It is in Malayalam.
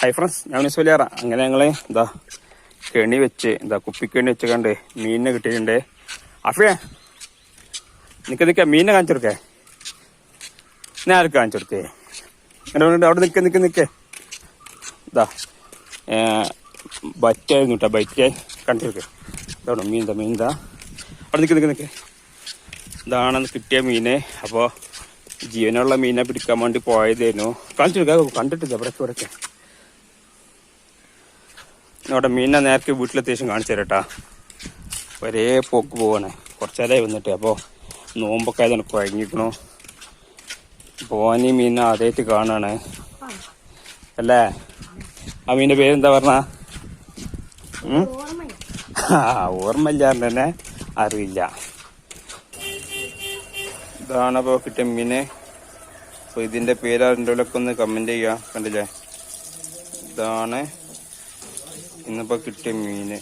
ഹൈ ഫ്രണ്ട്സ് ഞാൻ വലിയാറ അങ്ങനെ ഞങ്ങൾ എന്താ കെണി വെച്ച് എന്താ കുപ്പിക്കെണി വെച്ച് കണ്ട് മീനിനെ കിട്ടിയിട്ടുണ്ട്. അഫിയെ നിൽക്ക നിൽക്കാം മീനിനെ കാണിച്ചു കൊടുക്കേ. ഞാൻ ആർക്ക് കാണിച്ചു കൊടുക്കേ? അങ്ങനെ അവിടെ നിൽക്ക നിൽക്ക നിൽക്കേ ഇതാ ബറ്റായിരുന്നു കേട്ടോ ബറ്റ് കാണിച്ചു കൊടുക്കേ. ഇതാണോ മീൻ എന്താ മീൻ എന്താ അവിടെ നിൽക്ക നിൽക്ക നിൽക്കേ ഇതാണ് കിട്ടിയ മീനെ. അപ്പോൾ ജീവനുള്ള മീനെ പിടിക്കാൻ വേണ്ടി പോയതായിരുന്നു കാണിച്ചു കൊടുക്കാം കണ്ടിട്ടില്ല ഇവിടെ ഇവിടൊക്കെ. ഇവിടെ മീനെ നേരത്തെ വീട്ടിലെത്തിയേശം കാണിച്ചു തരട്ടാ ഒരേ പോക്ക് പോവാണ്. കുറച്ചേരായി വന്നിട്ട്. അപ്പോൾ നോമ്പൊക്കെ ആയതാണ് കുഴങ്ങിക്കണു പോവാനി മീനെ ആദ്യമായിട്ട് കാണാണ്. അല്ലേ? ആ മീന്റെ പേരെന്താ പറഞ്ഞ? ആ ഓർമ്മയില്ലാണ്ട് തന്നെ അറിയില്ല. ഇതാണ് അപ്പോൾ കിട്ടിയ മീന്. അപ്പോൾ ഇതിന്റെ പേര് അതിന്റെയൊക്കെ ഒന്ന് കമന്റ് ചെയ്യുക. കണ്ടില്ലേ? ഇതാണ് ഇന്നിപ്പോൾ കിട്ടിയ മീന്.